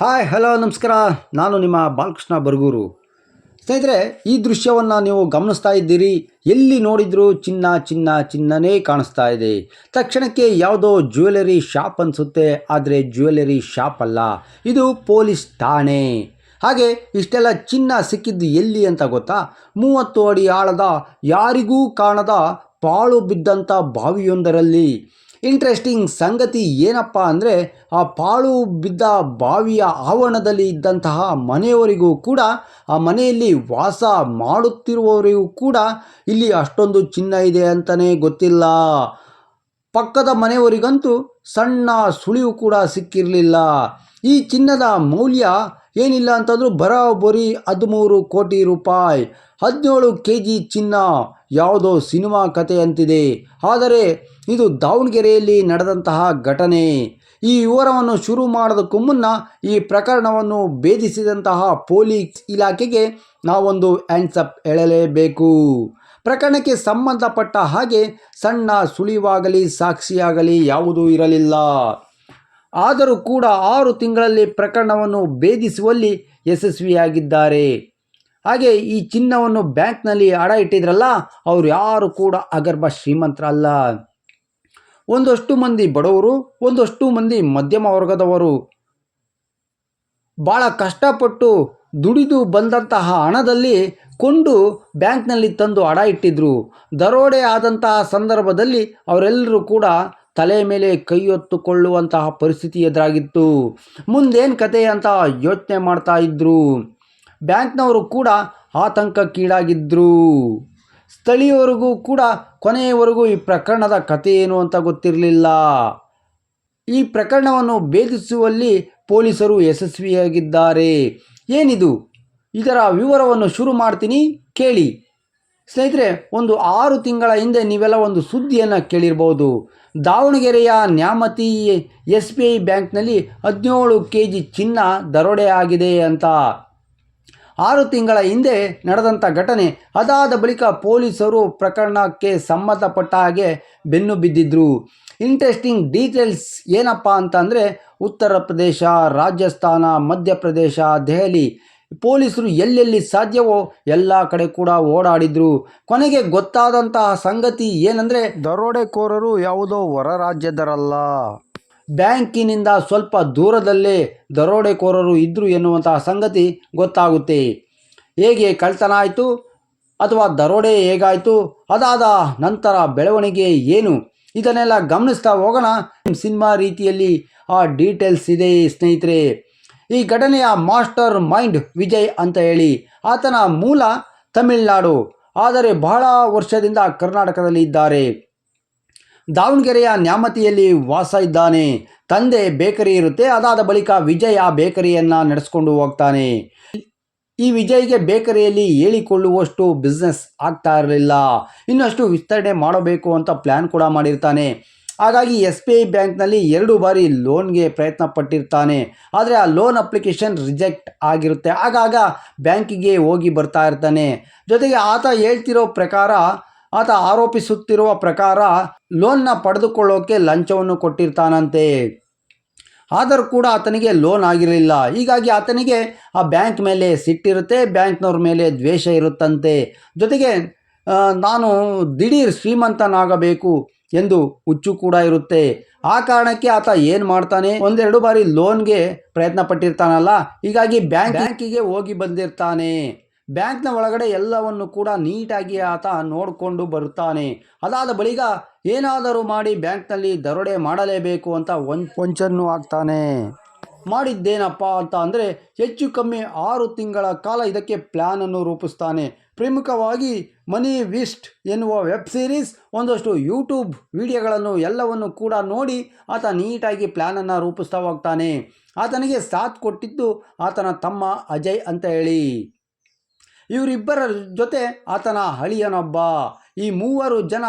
Hi, hello, ನಮಸ್ಕಾರ. ನಾನು ನಿಮ್ಮ ಬಾಲಕೃಷ್ಣ ಬರಗೂರು. ಸ್ನೇಹಿತರೆ, ಈ ದೃಶ್ಯವನ್ನು ನೀವು ಗಮನಿಸ್ತಾ ಇದ್ದೀರಿ. ಎಲ್ಲಿ ನೋಡಿದರೂ ಚಿನ್ನ ಚಿನ್ನ, ಚಿನ್ನನೇ ಕಾಣಿಸ್ತಾ ಇದೆ. ತಕ್ಷಣಕ್ಕೆ ಯಾವುದೋ ಜ್ಯುವೆಲರಿ ಶಾಪ್ ಅನಿಸುತ್ತೆ. ಆದರೆ ಜ್ಯುವೆಲರಿ ಶಾಪ್ ಅಲ್ಲ. ಇದು ಪೊಲೀಸ್ ಠಾಣೆ. ಹಾಗೆ ಇಷ್ಟೆಲ್ಲ ಚಿನ್ನ ಸಿಕ್ಕಿದ್ದು ಎಲ್ಲಿ ಅಂತ ಗೊತ್ತಾ? ಮೂವತ್ತು ಅಡಿ ಆಳದ, ಯಾರಿಗೂ ಕಾಣದ, ಪಾಳು ಬಿದ್ದಂಥ ಬಾವಿಯೊಂದರಲ್ಲಿ. ಇಂಟ್ರೆಸ್ಟಿಂಗ್ ಸಂಗತಿ ಏನಪ್ಪ ಅಂದರೆ, ಆ ಪಾಳು ಬಿದ್ದ ಬಾವಿಯ ಆವರಣದಲ್ಲಿ ಇದ್ದಂತಹ ಮನೆಯವರಿಗೂ ಕೂಡ, ಆ ಮನೆಯಲ್ಲಿ ವಾಸ ಮಾಡುತ್ತಿರುವವರಿಗೂ ಕೂಡ ಇಲ್ಲಿ ಅಷ್ಟೊಂದು ಚಿನ್ನ ಇದೆ ಅಂತಲೇ ಗೊತ್ತಿಲ್ಲ. ಪಕ್ಕದ ಮನೆಯವರಿಗಂತೂ ಸಣ್ಣ ಸುಳಿವು ಕೂಡ ಸಿಕ್ಕಿರಲಿಲ್ಲ. ಈ ಚಿನ್ನದ ಮೌಲ್ಯ ಏನಿಲ್ಲ ಅಂತಂದ್ರೂ ಬರೋಬ್ಬರಿ ಹದಿಮೂರು ಕೋಟಿ ರೂಪಾಯಿ. ಹದಿನೇಳು ಕೆ ಜಿ ಚಿನ್ನ ಯಾವುದೋ ಸಿನಿಮಾ ಕಥೆ ಅಂತಿದೆ. ಆದರೆ ಇದು ದಾವಣಗೆರೆಯಲ್ಲಿ ನಡೆದಂತಹ ಘಟನೆ. ಈ ವಿವರವನ್ನು ಶುರು ಮಾಡೋದಕ್ಕೂ ಮುನ್ನ ಈ ಪ್ರಕರಣವನ್ನು ಭೇದಿಸಿದಂತಹ ಪೊಲೀಸ್ ಇಲಾಖೆಗೆ ನಾವೊಂದು ಹ್ಯಾಂಡ್ಸಪ್ ಹೇಳಲೇಬೇಕು. ಪ್ರಕರಣಕ್ಕೆ ಸಂಬಂಧಪಟ್ಟ ಹಾಗೆ ಸಣ್ಣ ಸುಳಿವಾಗಲಿ, ಸಾಕ್ಷಿಯಾಗಲಿ ಯಾವುದೂ ಇರಲಿಲ್ಲ. ಆದರೂ ಕೂಡ ಆರು ತಿಂಗಳಲ್ಲಿ ಪ್ರಕರಣವನ್ನು ಭೇದಿಸುವಲ್ಲಿ ಯಶಸ್ವಿಯಾಗಿದ್ದಾರೆ. ಹಾಗೆ ಈ ಚಿನ್ನವನ್ನು ಬ್ಯಾಂಕ್ನಲ್ಲಿ ಅಡ ಇಟ್ಟಿದ್ರಲ್ಲ, ಅವರು ಯಾರು ಕೂಡ ಅಗರ್ಭ ಶ್ರೀಮಂತರಲ್ಲ. ಒಂದಷ್ಟು ಮಂದಿ ಬಡವರು, ಒಂದಷ್ಟು ಮಂದಿ ಮಧ್ಯಮ ವರ್ಗದವರು. ಭಾಳ ಕಷ್ಟಪಟ್ಟು ದುಡಿದು ಬಂದಂತಹ ಹಣದಲ್ಲಿ ಕೊಂಡು ಬ್ಯಾಂಕ್ನಲ್ಲಿ ತಂದು ಅಡ ಇಟ್ಟಿದ್ರು. ದರೋಡೆ ಆದಂತಹ ಸಂದರ್ಭದಲ್ಲಿ ಅವರೆಲ್ಲರೂ ಕೂಡ ತಲೆ ಮೇಲೆ ಕೈಯೊತ್ತುಕೊಳ್ಳುವಂತಹ ಪರಿಸ್ಥಿತಿ ಎದುರಾಗಿತ್ತು. ಮುಂದೇನು ಕತೆ ಅಂತ ಯೋಚನೆ ಮಾಡ್ತಾ ಇದ್ದರು ಬ್ಯಾಂಕ್ನವರು ಕೂಡ ಆತಂಕಕ್ಕೀಡಾಗಿದ್ದರು ಸ್ಥಳೀಯರಿಗೂ ಕೂಡ ಕೊನೆಯವರೆಗೂ ಈ ಪ್ರಕರಣದ ಕಥೆ ಏನು ಅಂತ ಗೊತ್ತಿರಲಿಲ್ಲ. ಈ ಪ್ರಕರಣವನ್ನು ಭೇದಿಸುವಲ್ಲಿ ಪೊಲೀಸರು ಯಶಸ್ವಿಯಾಗಿದ್ದಾರೆ. ಏನಿದು? ಇದರ ವಿವರವನ್ನು ಶುರು ಮಾಡ್ತೀನಿ, ಕೇಳಿ. ಸ್ನೇಹಿತರೆ, ಒಂದು ಆರು ತಿಂಗಳ ಹಿಂದೆ ನೀವೆಲ್ಲ ಒಂದು ಸುದ್ದಿಯನ್ನು ಕೇಳಿರ್ಬೋದು. ದಾವಣಗೆರೆಯ ನ್ಯಾಮತಿ ಎಸ್ ಬಿ ಐ ಬ್ಯಾಂಕ್ನಲ್ಲಿ ಹದಿನೇಳು ಕೆ ಜಿ ಚಿನ್ನ ದರೋಡೆ ಆಗಿದೆ ಅಂತ. ಆರು ತಿಂಗಳ ಹಿಂದೆ ನಡೆದಂಥ ಘಟನೆ ಅದಾದ ಬಳಿಕ ಪೊಲೀಸರು ಪ್ರಕರಣಕ್ಕೆ ಸಂಬಂಧಪಟ್ಟ ಹಾಗೆ ಬೆನ್ನು ಬಿದ್ದಿದ್ರು. ಇಂಟ್ರೆಸ್ಟಿಂಗ್ ಡೀಟೇಲ್ಸ್ ಏನಪ್ಪ ಅಂತಂದರೆ ಉತ್ತರ ಪ್ರದೇಶ, ರಾಜಸ್ಥಾನ ಮಧ್ಯಪ್ರದೇಶ ದೆಹಲಿ. ಪೊಲೀಸರು ಎಲ್ಲೆಲ್ಲಿ ಸಾಧ್ಯವೋ ಎಲ್ಲ ಕಡೆ ಕೂಡ ಓಡಾಡಿದ್ರು. ಕೊನೆಗೆ ಗೊತ್ತಾದಂತಹ ಸಂಗತಿ ಏನಂದರೆ ದರೋಡೆಕೋರರು ಯಾವುದೋ ಹೊರ ರಾಜ್ಯದರಲ್ಲ. ಬ್ಯಾಂಕಿನಿಂದ ಸ್ವಲ್ಪ ದೂರದಲ್ಲೇ ದರೋಡೆಕೋರರು ಇದ್ದರು ಎನ್ನುವಂತಹ ಸಂಗತಿ ಗೊತ್ತಾಗುತ್ತೆ. ಹೇಗೆ ಕಳ್ತನ ಆಯಿತು ಅಥವಾ ದರೋಡೆ ಹೇಗಾಯಿತು, ಅದಾದ ನಂತರ ಬೆಳವಣಿಗೆ ಏನು? ಇದನ್ನೆಲ್ಲ ಗಮನಿಸ್ತಾ ಹೋಗೋಣ. ಸಿನಿಮಾ ರೀತಿಯಲ್ಲಿ ಆ ಡೀಟೇಲ್ಸ್ ಇದೆ ಸ್ನೇಹಿತರೆ. ಈ ಘಟನೆಯ ಮಾಸ್ಟರ್ ಮೈಂಡ್ ವಿಜಯ್ ಅಂತ ಹೇಳಿ ಆತನ ಮೂಲ ತಮಿಳುನಾಡು. ಆದರೆ ಬಹಳ ವರ್ಷದಿಂದ ಕರ್ನಾಟಕದಲ್ಲಿ ಇದ್ದಾರೆ ದಾವಣಗೆರೆಯ ನ್ಯಾಮತಿಯಲ್ಲಿ ವಾಸ ಇದ್ದಾನೆ. ತಂದೆ ಬೇಕರಿ ಇರುತ್ತೆ, ಅದಾದ ಬಳಿಕ ವಿಜಯ್ ಆ ಬೇಕರಿಯನ್ನು ನಡೆಸ್ಕೊಂಡು ಹೋಗ್ತಾನೆ. ಈ ವಿಜಯ್ಗೆ ಬೇಕರಿಯಲ್ಲಿ ಹೇಳಿಕೊಳ್ಳುವಷ್ಟು ಬಿಸ್ನೆಸ್ ಆಗ್ತಾ ಇರಲಿಲ್ಲ. ಇನ್ನಷ್ಟು ವಿಸ್ತರಣೆ ಮಾಡಬೇಕು ಅಂತ ಪ್ಲ್ಯಾನ್ ಕೂಡ ಮಾಡಿರ್ತಾನೆ. ಹಾಗಾಗಿ ಎಸ್ ಬಿ ಐ ಬ್ಯಾಂಕ್ನಲ್ಲಿ ಎರಡು ಬಾರಿ ಲೋನ್ಗೆ ಪ್ರಯತ್ನ ಪಟ್ಟಿರ್ತಾನೆ. ಆದರೆ ಆ ಲೋನ್ ಅಪ್ಲಿಕೇಶನ್ ರಿಜೆಕ್ಟ್ ಆಗಿರುತ್ತೆ. ಆಗಾಗ ಬ್ಯಾಂಕಿಗೆ ಹೋಗಿ ಬರ್ತಾ ಇರ್ತಾನೆ. ಜೊತೆಗೆ ಆತ ಹೇಳ್ತಿರೋ ಪ್ರಕಾರ ಆತ ಆರೋಪಿಸುತ್ತಿರುವ ಪ್ರಕಾರ ಲೋನ್ನ ಪಡೆದುಕೊಳ್ಳೋಕೆ ಲಂಚವನ್ನು ಕೊಟ್ಟಿರ್ತಾನಂತೆ. ಆದರೂ ಕೂಡ ಆತನಿಗೆ ಲೋನ್ ಆಗಿರಲಿಲ್ಲ. ಹೀಗಾಗಿ ಆತನಿಗೆ ಆ ಬ್ಯಾಂಕ್ ಮೇಲೆ ಸಿಟ್ಟಿರುತ್ತೆ, ಬ್ಯಾಂಕ್ನವ್ರ ಮೇಲೆ ದ್ವೇಷ ಇರುತ್ತಂತೆ. ಜೊತೆಗೆ ನಾನು ದಿಢೀರ್ ಶ್ರೀಮಂತನಾಗಬೇಕು ಎಂದು ಹುಚ್ಚು ಕೂಡ ಇರುತ್ತೆ. ಆ ಕಾರಣಕ್ಕೆ ಆತ ಏನು ಮಾಡ್ತಾನೆ? ಒಂದೆರಡು ಬಾರಿ ಲೋನ್ಗೆ ಪ್ರಯತ್ನ ಪಟ್ಟಿರ್ತಾನಲ್ಲ ಹೀಗಾಗಿ ಬ್ಯಾಂಕ್ ಬ್ಯಾಂಕಿಗೆ ಹೋಗಿ ಬಂದಿರ್ತಾನೆ. ಬ್ಯಾಂಕ್ನ ಒಳಗಡೆ ಎಲ್ಲವನ್ನು ಕೂಡ ನೀಟಾಗಿ ಆತ ನೋಡಿಕೊಂಡು ಬರುತ್ತಾನೆ. ಅದಾದ ಬಳಿಕ ಏನಾದರೂ ಮಾಡಿ ಬ್ಯಾಂಕ್ನಲ್ಲಿ ದರೋಡೆ ಮಾಡಲೇಬೇಕು ಅಂತ ಒಂ ಕೊಂಚನ್ನು ಆಗ್ತಾನೆ. ಮಾಡಿದ್ದೇನಪ್ಪ ಅಂತ ಅಂದರೆ ಹೆಚ್ಚು ಕಮ್ಮಿ ಆರು ತಿಂಗಳ ಕಾಲ ಇದಕ್ಕೆ ಪ್ಲ್ಯಾನನ್ನು ರೂಪಿಸ್ತಾನೆ. ಪ್ರಮುಖವಾಗಿ ಮನಿ ವಿಸ್ಟ್ ಎನ್ನುವ ವೆಬ್ ಸೀರೀಸ್, ಒಂದಷ್ಟು ಯೂಟ್ಯೂಬ್ ವಿಡಿಯೋಗಳನ್ನು ಎಲ್ಲವನ್ನು ಕೂಡ ನೋಡಿ ಆತ ನೀಟಾಗಿ ಪ್ಲ್ಯಾನನ್ನು ರೂಪಿಸ್ತಾ ಹೋಗ್ತಾನೆ. ಆತನಿಗೆ ಸಾಥ್ ಕೊಟ್ಟಿದ್ದು ಆತನ ತಮ್ಮ ಅಜಯ್ ಅಂತ ಹೇಳಿ. ಇವರಿಬ್ಬರ ಜೊತೆ ಆತನ ಹಳಿಯನೊಬ್ಬ ಈ ಮೂವರು ಜನ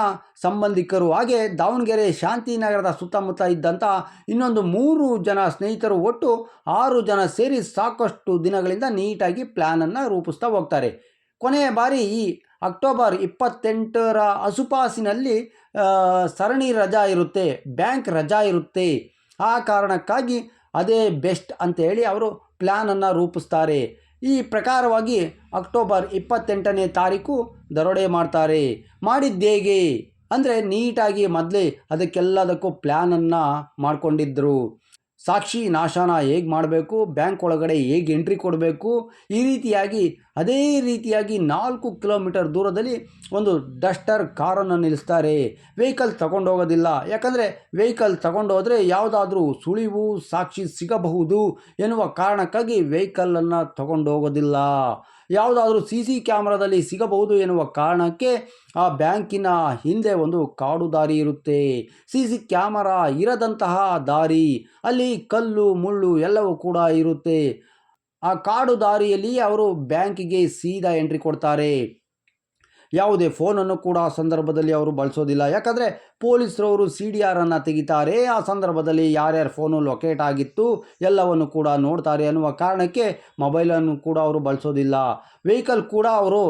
ಸಂಬಂಧಿಕರು. ಹಾಗೆ ದಾವಣಗೆರೆ ಶಾಂತಿನಗರದ ಸುತ್ತಮುತ್ತ ಇದ್ದಂಥ ಇನ್ನೊಂದು ಮೂರು ಜನ ಸ್ನೇಹಿತರು ಒಟ್ಟು ಆರು ಜನ ಸೇರಿ ಸಾಕಷ್ಟು ದಿನಗಳಿಂದ ನೀಟಾಗಿ ಪ್ಲ್ಯಾನನ್ನು ರೂಪಿಸ್ತಾ ಹೋಗ್ತಾರೆ. ಕೊನೆಯ ಬಾರಿ ಈ ಅಕ್ಟೋಬರ್ ಇಪ್ಪತ್ತೆಂಟರ ಅಸುಪಾಸಿನಲ್ಲಿ ಸರಣಿ ರಜಾ ಇರುತ್ತೆ, ಬ್ಯಾಂಕ್ ರಜಾ ಇರುತ್ತೆ. ಆ ಕಾರಣಕ್ಕಾಗಿ ಅದೇ ಬೆಸ್ಟ್ ಅಂತ ಹೇಳಿ ಅವರು ಪ್ಲ್ಯಾನನ್ನು ರೂಪಿಸ್ತಾರೆ. ಈ ಪ್ರಕಾರವಾಗಿ ಅಕ್ಟೋಬರ್ ಇಪ್ಪತ್ತೆಂಟನೇ ತಾರೀಕು ದರೋಡೆ ಮಾಡ್ತಾರೆ. ಮಾಡಿದ್ದೇಗೆ? ಅಂದರೆ ನೀಟಾಗಿ ಮೊದಲೇ ಅದಕ್ಕೆಲ್ಲದಕ್ಕೂ ಪ್ಲ್ಯಾನನ್ನು ಮಾಡಿಕೊಂಡಿದ್ದರು ಸಾಕ್ಷಿ ನಾಶನ ಹೇಗೆ ಮಾಡಬೇಕು, ಬ್ಯಾಂಕ್ ಒಳಗಡೆ ಹೇಗೆ ಎಂಟ್ರಿ ಕೊಡಬೇಕು, ಈ ರೀತಿಯಾಗಿ, ಅದೇ ರೀತಿಯಾಗಿ ನಾಲ್ಕು ಕಿಲೋಮೀಟರ್ ದೂರದಲ್ಲಿ ಒಂದು ಡಸ್ಟರ್ ಕಾರನ್ನು ನಿಲ್ಲಿಸ್ತಾರೆ. ವೆಹಿಕಲ್ ತಗೊಂಡೋಗೋದಿಲ್ಲ ಯಾಕಂದರೆ ವೆಹಿಕಲ್ ತಗೊಂಡೋದ್ರೆ ಯಾವುದಾದ್ರೂ ಸುಳಿವು, ಸಾಕ್ಷಿ ಸಿಗಬಹುದು ಎನ್ನುವ ಕಾರಣಕ್ಕಾಗಿ ವೆಹಿಕಲನ್ನು ತಗೊಂಡೋಗೋದಿಲ್ಲ ಯಾವುದಾದ್ರೂ ಸಿ ಸಿ ಕ್ಯಾಮ್ರಾದಲ್ಲಿ ಸಿಗಬಹುದು ಎನ್ನುವ ಕಾರಣಕ್ಕೆ ಆ ಬ್ಯಾಂಕಿನ ಹಿಂದೆ ಒಂದು ಕಾಡು ದಾರಿ ಇರುತ್ತೆ. ಸಿ ಸಿ ಕ್ಯಾಮರಾ ಇರದಂತಹ ದಾರಿ, ಅಲ್ಲಿ ಕಲ್ಲು, ಮುಳ್ಳು ಎಲ್ಲವೂ ಕೂಡ ಇರುತ್ತೆ. ಆ ಕಾಡು ದಾರಿಯಲ್ಲಿ ಅವರು ಬ್ಯಾಂಕಿಗೆ ಸೀದಾ ಎಂಟ್ರಿ ಕೊಡ್ತಾರೆ. ಯಾವುದೇ ಫೋನನ್ನು ಕೂಡ ಆ ಸಂದರ್ಭದಲ್ಲಿ ಅವರು ಬಳಸೋದಿಲ್ಲ. ಯಾಕಂದರೆ ಪೊಲೀಸರವರು ಸಿ ಡಿ ಆರನ್ನು ತೆಗಿತಾರೆ. ಆ ಸಂದರ್ಭದಲ್ಲಿ ಯಾರ್ಯಾರ ಫೋನು ಲೊಕೇಟ್ ಆಗಿತ್ತು, ಎಲ್ಲವನ್ನು ಕೂಡ ನೋಡ್ತಾರೆ ಅನ್ನುವ ಕಾರಣಕ್ಕೆ ಮೊಬೈಲನ್ನು ಕೂಡ ಅವರು ಬಳಸೋದಿಲ್ಲ. ವೆಹಿಕಲ್ ಕೂಡ ಅವರು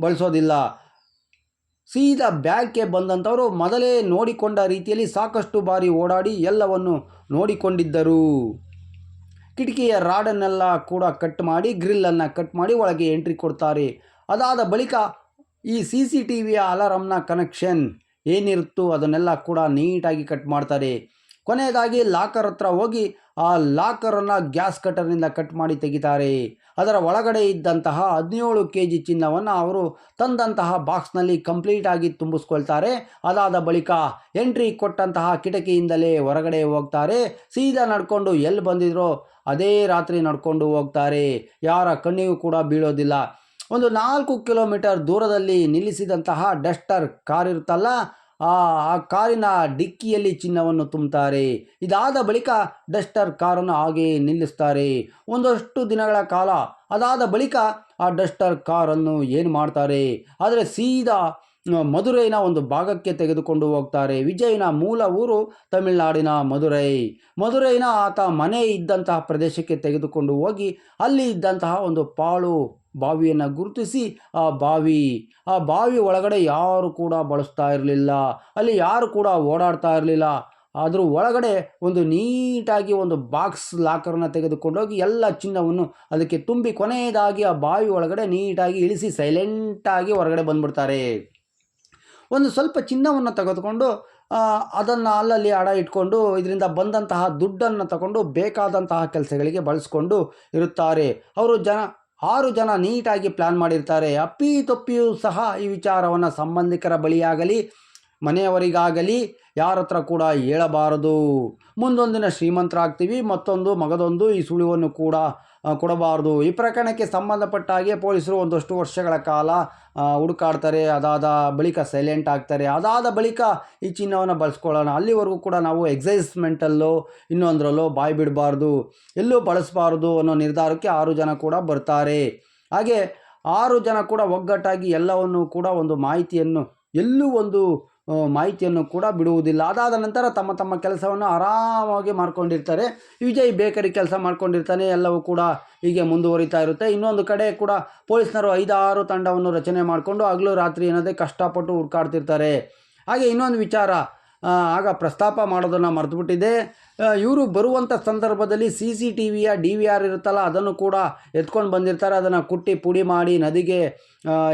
ಬಳಸೋದಿಲ್ಲ. ಸೀದಾ ಬ್ಯಾಗ್ಗೆ ಬಂದಂಥವರು ಮೊದಲೇ ನೋಡಿಕೊಂಡ ರೀತಿಯಲ್ಲಿ ಸಾಕಷ್ಟು ಬಾರಿ ಓಡಾಡಿ ಎಲ್ಲವನ್ನು ನೋಡಿಕೊಂಡಿದ್ದರು. ಕಿಟಕಿಯ ರಾಡನ್ನೆಲ್ಲ ಕೂಡ ಕಟ್ ಮಾಡಿ, ಗ್ರಿಲ್ಲನ್ನು ಕಟ್ ಮಾಡಿ ಒಳಗೆ ಎಂಟ್ರಿ ಕೊಡ್ತಾರೆ. ಅದಾದ ಬಳಿಕ ಈ ಸಿ ಸಿ ಟಿ ವಿಯ ಅಲಾರಮ್ನ ಕನೆಕ್ಷನ್ ಏನಿರುತ್ತೋ ಅದನ್ನೆಲ್ಲ ಕೂಡ ನೀಟಾಗಿ ಕಟ್ ಮಾಡ್ತಾರೆ. ಕೊನೆಯದಾಗಿ ಲಾಕರ್ ಹತ್ರ ಹೋಗಿ ಆ ಲಾಕರನ್ನು ಗ್ಯಾಸ್ ಕಟರ್ನಿಂದ ಕಟ್ ಮಾಡಿ ತೆಗಿತಾರೆ. ಅದರ ಒಳಗಡೆ ಇದ್ದಂತಹ ಹದಿನೇಳು ಕೆ ಜಿ ಚಿನ್ನವನ್ನು ಅವರು ತಂದಂತಹ ಬಾಕ್ಸ್ನಲ್ಲಿ ಕಂಪ್ಲೀಟಾಗಿ ತುಂಬಿಸ್ಕೊಳ್ತಾರೆ. ಅದಾದ ಬಳಿಕ ಎಂಟ್ರಿ ಕೊಟ್ಟಂತಹ ಕಿಟಕಿಯಿಂದಲೇ ಹೊರಗಡೆ ಹೋಗ್ತಾರೆ. ಸೀದಾ ನಡ್ಕೊಂಡು ಎಲ್ಲಿ ಬಂದಿದ್ರೋ ಅದೇ ರಾತ್ರಿ ನಡ್ಕೊಂಡು ಹೋಗ್ತಾರೆ. ಯಾರ ಕಣ್ಣಿಗೂ ಕೂಡ ಬೀಳೋದಿಲ್ಲ. ಒಂದು ನಾಲ್ಕು ಕಿಲೋಮೀಟರ್ ದೂರದಲ್ಲಿ ನಿಲ್ಲಿಸಿದಂತಹ ಡಸ್ಟರ್ ಕಾರ್ ಇರುತ್ತಲ್ಲ, ಆ ಕಾರಿನ ಡಿಕ್ಕಿಯಲ್ಲಿ ಚಿನ್ನವನ್ನು ತುಂಬುತ್ತಾರೆ ಇದಾದ ಬಳಿಕ ಡಸ್ಟರ್ ಕಾರನ್ನು ಹಾಗೆ ನಿಲ್ಲಿಸ್ತಾರೆ. ಒಂದಷ್ಟು ದಿನಗಳ ಕಾಲ ಅದಾದ ಬಳಿಕ ಆ ಡಸ್ಟರ್ ಕಾರನ್ನು ಏನು ಮಾಡ್ತಾರೆ? ಆದರೆ ಸೀದಾ ಮಧುರೈನ ಒಂದು ಭಾಗಕ್ಕೆ ತೆಗೆದುಕೊಂಡು ಹೋಗ್ತಾರೆ. ವಿಜಯನ ಮೂಲ ಊರು ತಮಿಳುನಾಡಿನ ಮಧುರೈ. ಮಧುರೈನ ಆತ ಮನೆ ಇದ್ದಂತಹ ಪ್ರದೇಶಕ್ಕೆ ತೆಗೆದುಕೊಂಡು ಹೋಗಿ ಅಲ್ಲಿ ಇದ್ದಂತಹ ಒಂದು ಪಾಳು ಬಾವಿಯನ್ನು ಗುರುತಿಸಿ ಆ ಬಾವಿ ಆ ಬಾವಿ ಒಳಗಡೆ ಯಾರು ಕೂಡ ಬಳಸ್ತಾ ಇರಲಿಲ್ಲ. ಅಲ್ಲಿ ಯಾರು ಕೂಡ ಓಡಾಡ್ತಾ ಇರಲಿಲ್ಲ. ಆದರೂ ಒಳಗಡೆ ಒಂದು ನೀಟಾಗಿ ಒಂದು ಬಾಕ್ಸ್ ಲಾಕರನ್ನು ತೆಗೆದುಕೊಂಡೋಗಿ ಎಲ್ಲ ಚಿನ್ನವನ್ನು ಅದಕ್ಕೆ ತುಂಬಿ ಕೊನೆಯದಾಗಿ ಆ ಬಾವಿ ಒಳಗಡೆ ನೀಟಾಗಿ ಇಳಿಸಿ ಸೈಲೆಂಟಾಗಿ ಹೊರಗಡೆ ಬಂದ್ಬಿಡ್ತಾರೆ. ಒಂದು ಸ್ವಲ್ಪ ಚಿನ್ನವನ್ನು ತೆಗೆದುಕೊಂಡು ಅದನ್ನು ಅಲ್ಲಲ್ಲಿ ಅಡ ಇಟ್ಕೊಂಡು, ಇದರಿಂದ ಬಂದಂತಹ ದುಡ್ಡನ್ನು ತಗೊಂಡು ಬೇಕಾದಂತಹ ಕೆಲಸಗಳಿಗೆ ಬಳಸ್ಕೊಂಡು ಇರುತ್ತಾರೆ. ಅವರು ಜನ ಆರು ಜನ ನೀಟಾಗಿ ಪ್ಲ್ಯಾನ್ ಮಾಡಿರ್ತಾರೆ. ಅಪ್ಪಿ ತಪ್ಪಿಯೂ ಸಹ ಈ ವಿಚಾರವನ್ನು ಸಂಬಂಧಿಕರ ಬಳಿಯಾಗಲಿ, ಮನೆಯವರಿಗಾಗಲಿ ಯಾರ ಹತ್ರ ಕೂಡ ಹೇಳಬಾರದು. ಮುಂದೊಂದಿನ ಶ್ರೀಮಂತರಾಗ್ತೀವಿ, ಮತ್ತೊಂದು ಮಗದೊಂದು, ಈ ಸುಳಿವನ್ನು ಕೂಡ ಕೊಡಬಾರದು. ಈ ಪ್ರಕರಣಕ್ಕೆ ಸಂಬಂಧಪಟ್ಟ ಹಾಗೆ ಪೊಲೀಸರು ಒಂದಷ್ಟು ವರ್ಷಗಳ ಕಾಲ ಹುಡುಕಾಡ್ತಾರೆ, ಅದಾದ ಬಳಿಕ ಸೈಲೆಂಟ್ ಆಗ್ತಾರೆ. ಅದಾದ ಬಳಿಕ ಈ ಚಿನ್ನವನ್ನು ಬಳಸ್ಕೊಳ್ಳೋಣ. ಅಲ್ಲಿವರೆಗೂ ಕೂಡ ನಾವು ಎಕ್ಸೈಸ್ಮೆಂಟಲ್ಲೋ ಇನ್ನೊಂದರಲ್ಲೋ ಬಾಯಿ ಬಿಡಬಾರ್ದು. ಎಲ್ಲೂ ಬಳಸಬಾರ್ದು ಅನ್ನೋ ನಿರ್ಧಾರಕ್ಕೆ ಆರು ಜನ ಕೂಡ ಬರ್ತಾರೆ. ಹಾಗೆ ಆರು ಜನ ಕೂಡ ಒಗ್ಗಟ್ಟಾಗಿ ಎಲ್ಲವನ್ನು ಕೂಡ ಒಂದು ಮಾಹಿತಿಯನ್ನು, ಎಲ್ಲೂ ಒಂದು ಮಾಹಿತಿಯನ್ನು ಕೂಡ ಬಿಡುವುದಿಲ್ಲ. ಅದಾದ ನಂತರ ತಮ್ಮ ತಮ್ಮ ಕೆಲಸವನ್ನು ಆರಾಮಾಗಿ ಮಾಡ್ಕೊಂಡಿರ್ತಾರೆ. ವಿಜಯ್ ಬೇಕರಿ ಕೆಲಸ ಮಾಡ್ಕೊಂಡಿರ್ತಾನೆ. ಎಲ್ಲವೂ ಕೂಡ ಹೀಗೆ ಮುಂದುವರಿತಾ ಇರುತ್ತೆ. ಇನ್ನೊಂದು ಕಡೆ ಕೂಡ ಪೊಲೀಸ್ನರು ಐದಾರು ತಂಡವನ್ನು ರಚನೆ ಮಾಡಿಕೊಂಡು ಹಗಲು ರಾತ್ರಿ ಏನದೇ ಕಷ್ಟಪಟ್ಟು ಹುಡ್ಕಾಡ್ತಿರ್ತಾರೆ. ಹಾಗೆ ಇನ್ನೊಂದು ವಿಚಾರ ಆಗ ಪ್ರಸ್ತಾಪ ಮಾಡೋದನ್ನು ಮರೆತುಬಿಟ್ಟಿದೆ. ಇವರು ಬರುವಂಥ ಸಂದರ್ಭದಲ್ಲಿ ಸಿ ಸಿ ಟಿ ವಿಯ ಡಿ ವಿ ಆರ್ ಇರುತ್ತಲ್ಲ, ಅದನ್ನು ಕೂಡ ಎತ್ಕೊಂಡು ಬಂದಿರ್ತಾರೆ. ಅದನ್ನು ಕುಟ್ಟಿ ಪುಡಿ ಮಾಡಿ ನದಿಗೆ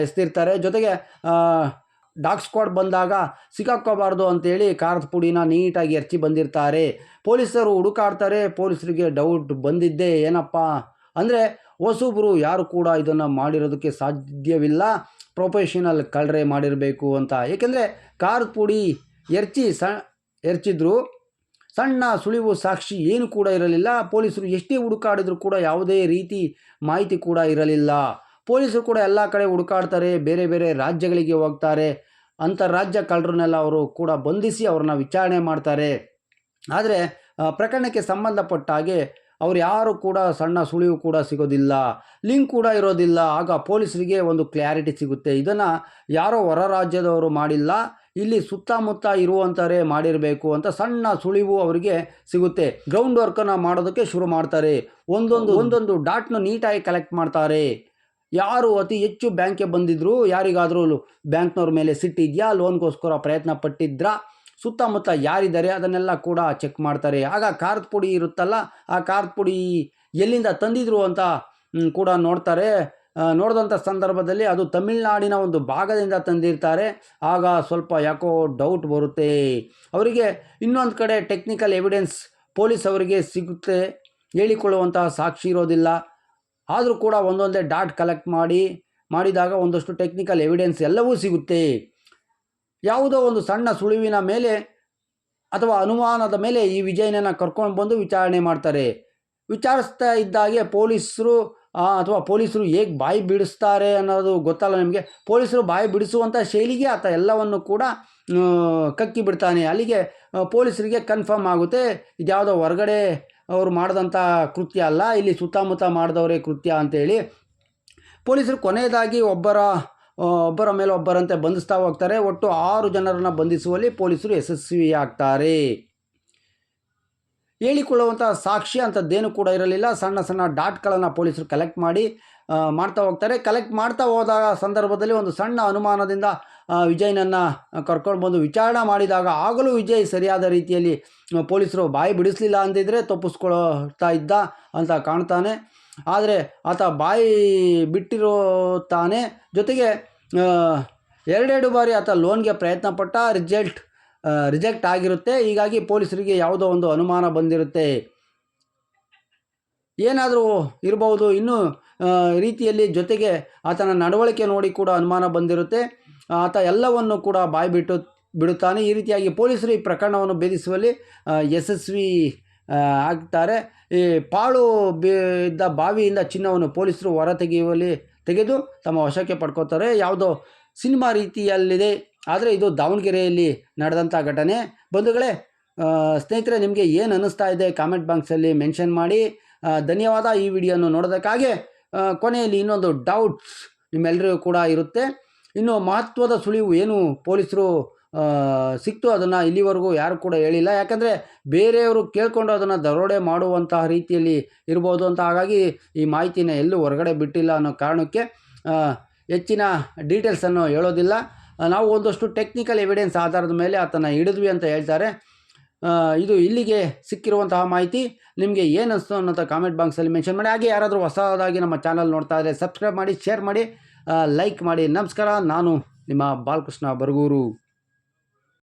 ಎಸ್ತಿರ್ತಾರೆ. ಜೊತೆಗೆ ಡಾಗ್ ಸ್ಕ್ವಾಡ್ ಬಂದಾಗ ಸಿಕ್ಕಾಕ್ಕೋಬಾರ್ದು ಅಂತೇಳಿ ಖಾರದ ಪುಡಿನ ನೀಟಾಗಿ ಎರಚಿ ಬಂದಿರ್ತಾರೆ. ಪೊಲೀಸರು ಹುಡುಕಾಡ್ತಾರೆ, ಪೊಲೀಸರಿಗೆ ಡೌಟ್ ಬಂದಿದ್ದೆ ಏನಪ್ಪ ಅಂದರೆ ಹೊಸೊಬ್ಬರು ಯಾರು ಕೂಡ ಇದನ್ನು ಮಾಡಿರೋದಕ್ಕೆ ಸಾಧ್ಯವಿಲ್ಲ. ಪ್ರೊಫೆಷನಲ್ ಕಳ್ಳರೆ ಮಾಡಿರಬೇಕು ಅಂತ. ಏಕೆಂದರೆ ಖಾರದ ಪುಡಿ ಎರಚಿ ಸ, ಎರಚಿದ್ರು ಸಣ್ಣ ಸುಳಿವು ಸಾಕ್ಷಿ ಏನು ಕೂಡ ಇರಲಿಲ್ಲ. ಪೊಲೀಸರು ಎಷ್ಟೇ ಹುಡುಕಾಡಿದ್ರು ಕೂಡ ಯಾವುದೇ ರೀತಿ ಮಾಹಿತಿ ಕೂಡ ಇರಲಿಲ್ಲ. ಪೊಲೀಸರು ಕೂಡ ಎಲ್ಲ ಕಡೆ ಹುಡುಕಾಡ್ತಾರೆ, ಬೇರೆ ಬೇರೆ ರಾಜ್ಯಗಳಿಗೆ ಹೋಗ್ತಾರೆ. ಅಂತಾರಾಜ್ಯ ಕಳ್ಳರನ್ನೆಲ್ಲ ಅವರು ಕೂಡ ಬಂಧಿಸಿ ಅವ್ರನ್ನ ವಿಚಾರಣೆ ಮಾಡ್ತಾರೆ. ಆದರೆ ಪ್ರಕರಣಕ್ಕೆ ಸಂಬಂಧಪಟ್ಟ ಹಾಗೆ ಅವ್ರು ಯಾರು ಕೂಡ ಸಣ್ಣ ಸುಳಿವು ಕೂಡ ಸಿಗೋದಿಲ್ಲ ಲಿಂಕ್ ಕೂಡ ಇರೋದಿಲ್ಲ. ಆಗ ಪೊಲೀಸರಿಗೆ ಒಂದು ಕ್ಲಾರಿಟಿ ಸಿಗುತ್ತೆ. ಇದನ್ನು ಯಾರೋ ಹೊರ ರಾಜ್ಯದವರು ಮಾಡಿಲ್ಲ ಇಲ್ಲಿ ಸುತ್ತಮುತ್ತ ಇರುವಂಥವರೇ ಮಾಡಿರಬೇಕು ಅಂತ ಸಣ್ಣ ಸುಳಿವು ಅವರಿಗೆ ಸಿಗುತ್ತೆ. ಗ್ರೌಂಡ್ ವರ್ಕನ್ನು ಮಾಡೋದಕ್ಕೆ ಶುರು ಮಾಡ್ತಾರೆ. ಒಂದೊಂದು ಒಂದೊಂದು ಡಾಟ್ನ ನೀಟಾಗಿ ಕಲೆಕ್ಟ್ ಮಾಡ್ತಾರೆ. ಯಾರು ಅತಿ ಹೆಚ್ಚು ಬ್ಯಾಂಕ್ಗೆ ಬಂದಿದ್ರು, ಯಾರಿಗಾದರೂ ಬ್ಯಾಂಕ್ನವ್ರ ಮೇಲೆ ಸಿಟ್ಟಿದೆಯಾ, ಲೋನ್ಗೋಸ್ಕರ ಪ್ರಯತ್ನ ಪಟ್ಟಿದ್ರಾ? ಸುತ್ತಮುತ್ತ ಯಾರಿದ್ದಾರೆ, ಅದನ್ನೆಲ್ಲ ಕೂಡ ಚೆಕ್ ಮಾಡ್ತಾರೆ. ಆಗ ಖಾರದ ಪುಡಿ ಇರುತ್ತಲ್ಲ, ಆ ಖಾರದ ಪುಡಿ ಎಲ್ಲಿಂದ ತಂದಿದ್ರು ಅಂತ ಕೂಡ ನೋಡ್ತಾರೆ. ನೋಡಿದಂಥ ಸಂದರ್ಭದಲ್ಲಿ ಅದು ತಮಿಳ್ನಾಡಿನ ಒಂದು ಭಾಗದಿಂದ ತಂದಿರ್ತಾರೆ. ಆಗ ಸ್ವಲ್ಪ ಯಾಕೋ ಡೌಟ್ ಬರುತ್ತೆ. ಅವರಿಗೆ ಇನ್ನೊಂದು ಕಡೆ ಟೆಕ್ನಿಕಲ್ ಎವಿಡೆನ್ಸ್ ಪೊಲೀಸ್ ಅವರಿಗೆ ಸಿಗುತ್ತೆ. ಹೇಳಿಕೊಳ್ಳುವಂತಹ ಸಾಕ್ಷಿ ಇರೋದಿಲ್ಲ. ಆದರೂ ಕೂಡ ಒಂದೊಂದೇ ಡಾಟ್ ಕಲೆಕ್ಟ್ ಮಾಡಿ, ಮಾಡಿದಾಗ ಒಂದಷ್ಟು ಟೆಕ್ನಿಕಲ್ ಎವಿಡೆನ್ಸ್ ಎಲ್ಲವೂ ಸಿಗುತ್ತೆ. ಯಾವುದೋ ಒಂದು ಸಣ್ಣ ಸುಳಿವಿನ ಮೇಲೆ ಅಥವಾ ಅನುಮಾನದ ಮೇಲೆ ಈ ವಿಜಯನನ್ನು ಕರ್ಕೊಂಡು ಬಂದು ವಿಚಾರಣೆ ಮಾಡ್ತಾರೆ. ವಿಚಾರಿಸ್ತಾ ಇದ್ದಾಗೆ ಪೊಲೀಸರು ಅಥವಾ ಪೊಲೀಸರು ಹೇಗೆ ಬಾಯಿ ಬಿಡಿಸ್ತಾರೆ ಅನ್ನೋದು ಗೊತ್ತಲ್ಲ ನಿಮಗೆ. ಪೊಲೀಸರು ಬಾಯಿ ಬಿಡಿಸುವಂಥ ಶೈಲಿಗೆ ಆತ ಎಲ್ಲವನ್ನು ಕೂಡ ಕಕ್ಕಿ ಬಿಡ್ತಾನೆ. ಅಲ್ಲಿಗೆ ಪೊಲೀಸರಿಗೆ ಕನ್ಫರ್ಮ್ ಆಗುತ್ತೆ. ಇದ್ಯಾವುದೋ ಹೊರಗಡೆ ಅವರು ಮಾಡಿದಂಥ ಕೃತ್ಯ ಅಲ್ಲ, ಇಲ್ಲಿ ಸುತ್ತಮುತ್ತ ಮಾಡಿದವರೇ ಕೃತ್ಯ ಅಂತೇಳಿ ಪೊಲೀಸರು ಕೊನೆಯದಾಗಿ ಒಬ್ಬರ ಒಬ್ಬರ ಮೇಲೆ ಒಬ್ಬರಂತೆ ಬಂಧಿಸ್ತಾ ಹೋಗ್ತಾರೆ. ಒಟ್ಟು ಆರು ಜನರನ್ನು ಬಂಧಿಸುವಲ್ಲಿ ಪೊಲೀಸರು ಯಶಸ್ವಿಯಾಗ್ತಾರೆ. ಹೇಳಿಕೊಳ್ಳುವಂಥ ಸಾಕ್ಷಿ ಅಂಥದ್ದೇನು ಕೂಡ ಇರಲಿಲ್ಲ. ಸಣ್ಣ ಸಣ್ಣ ಡಾಟ್ಗಳನ್ನು ಪೊಲೀಸರು ಕಲೆಕ್ಟ್ ಮಾಡಿ ಮಾಡ್ತಾ ಹೋಗ್ತಾರೆ. ಕಲೆಕ್ಟ್ ಮಾಡ್ತಾ ಹೋದಾಗ ಸಂದರ್ಭದಲ್ಲಿ ಒಂದು ಸಣ್ಣ ಅನುಮಾನದಿಂದ ವಿಜಯ್ನನ್ನು ಕರ್ಕೊಂಡು ಬಂದು ವಿಚಾರಣೆ ಮಾಡಿದಾಗ ಆಗಲೂ ವಿಜಯ್ ಸರಿಯಾದ ರೀತಿಯಲ್ಲಿ ಪೊಲೀಸರು ಬಾಯಿ ಬಿಡಿಸಲಿಲ್ಲ ಅಂತಿದ್ರೆ ತಪ್ಪಿಸ್ಕೊಳ್ತಾ ಇದ್ದ ಅಂತ ಕಾಣ್ತಾನೆ. ಆದರೆ ಆತ ಬಾಯಿ ಬಿಟ್ಟಿರುತ್ತಾನೆ ಜೊತೆಗೆ ಆ, ಎರಡೆರಡು ಬಾರಿ ಆತ ಲೋನ್ಗೆ ಪ್ರಯತ್ನ ಪಟ್ಟ ರಿಜಲ್ಟ್ ರಿಜೆಕ್ಟ್ ಆಗಿರುತ್ತೆ. ಹೀಗಾಗಿ ಪೊಲೀಸರಿಗೆ ಯಾವುದೋ ಒಂದು ಅನುಮಾನ ಬಂದಿರುತ್ತೆ. ಏನಾದರೂ ಇರಬಹುದು ಇನ್ನೂ ರೀತಿಯಲ್ಲಿ ಜೊತೆಗೆ ಆತನ ನಡವಳಿಕೆ ನೋಡಿ ಕೂಡ ಅನುಮಾನ ಬಂದಿರುತ್ತೆ. ಆತ ಎಲ್ಲವನ್ನು ಕೂಡ ಬಾಯಿ ಬಿಟ್ಟು ಬಿಡುತ್ತಾನೆ. ಈ ರೀತಿಯಾಗಿ ಪೊಲೀಸರು ಈ ಪ್ರಕರಣವನ್ನು ಭೇದಿಸುವಲ್ಲಿ ಯಶಸ್ವಿ ಆಗ್ತಾರೆ. ಈ ಪಾಳು ಬಿದ್ದ ಬಾವಿಯಿಂದ ಚಿನ್ನವನ್ನು ಪೊಲೀಸರು ಹೊರ ತೆಗೆಯುವಲ್ಲಿ ತೆಗೆದು ತಮ್ಮ ವಶಕ್ಕೆ ಪಡ್ಕೋತಾರೆ ಯಾವುದೋ ಸಿನಿಮಾ ರೀತಿಯಲ್ಲಿದೆ. ಆದರೆ ಇದು ದಾವಣಗೆರೆಯಲ್ಲಿ ನಡೆದಂಥ ಘಟನೆ. ಬಂಧುಗಳೇ ಸ್ನೇಹಿತರೆ, ನಿಮಗೆ ಏನು ಅನ್ನಿಸ್ತಾ ಇದೆ? ಕಾಮೆಂಟ್ ಬಾಕ್ಸಲ್ಲಿ ಮೆನ್ಷನ್ ಮಾಡಿ. ಧನ್ಯವಾದ ಈ ವಿಡಿಯೋನ ನೋಡೋದಕ್ಕಾಗಿ. ಕೊನೆಯಲ್ಲಿ ಇನ್ನೊಂದು ಡೌಟ್ಸ್ ನಿಮ್ಮೆಲ್ಲರಿಗೂ ಕೂಡ ಇರುತ್ತೆ. ಇನ್ನು ಮಹತ್ವದ ಸುಳಿವು ಏನು ಪೊಲೀಸರು ಸಿಕ್ತು ಅದನ್ನು ಇಲ್ಲಿವರೆಗೂ ಯಾರು ಕೂಡ ಹೇಳಿಲ್ಲ. ಯಾಕಂದರೆ ಬೇರೆಯವರು ಕೇಳಿಕೊಂಡು ಅದನ್ನು ದರೋಡೆ ಮಾಡುವಂತಹ ರೀತಿಯಲ್ಲಿ ಇರ್ಬೋದು ಅಂತ. ಹಾಗಾಗಿ ಈ ಮಾಹಿತಿನ ಎಲ್ಲೂ ಹೊರಗಡೆ ಬಿಟ್ಟಿಲ್ಲ ಅನ್ನೋ ಕಾರಣಕ್ಕೆ ಹೆಚ್ಚಿನ ಡೀಟೇಲ್ಸನ್ನು ಹೇಳೋದಿಲ್ಲ. ನಾವು ಒಂದಷ್ಟು ಟೆಕ್ನಿಕಲ್ ಎವಿಡೆನ್ಸ್ ಆಧಾರದ ಮೇಲೆ ಆತನ ಹಿಡಿದ್ವಿ ಅಂತ ಹೇಳ್ತಾರೆ. ಇದು ಇಲ್ಲಿಗೆ ಸಿಕ್ಕಿರುವಂತಹ ಮಾಹಿತಿ. ನಿಮಗೆ ಏನು ಅನ್ನಿಸ್ತು ಅನ್ನೋಂಥ ಕಾಮೆಂಟ್ ಬಾಕ್ಸಲ್ಲಿ ಮೆನ್ಷನ್ ಮಾಡಿ. ಹಾಗೆ ಯಾರಾದರೂ ಹೊಸದಾಗಿ ನಮ್ಮ ಚಾನಲ್ ನೋಡ್ತಾ ಇದ್ದರೆ ಸಬ್ಸ್ಕ್ರೈಬ್ ಮಾಡಿ ಶೇರ್ ಮಾಡಿ. ಲೈಕ್ ಮಾಡಿ. ನಮಸ್ಕಾರ. ನಾನು ನಿಮ್ಮ ಬಾಲಕೃಷ್ಣ ಬರಗೂರು.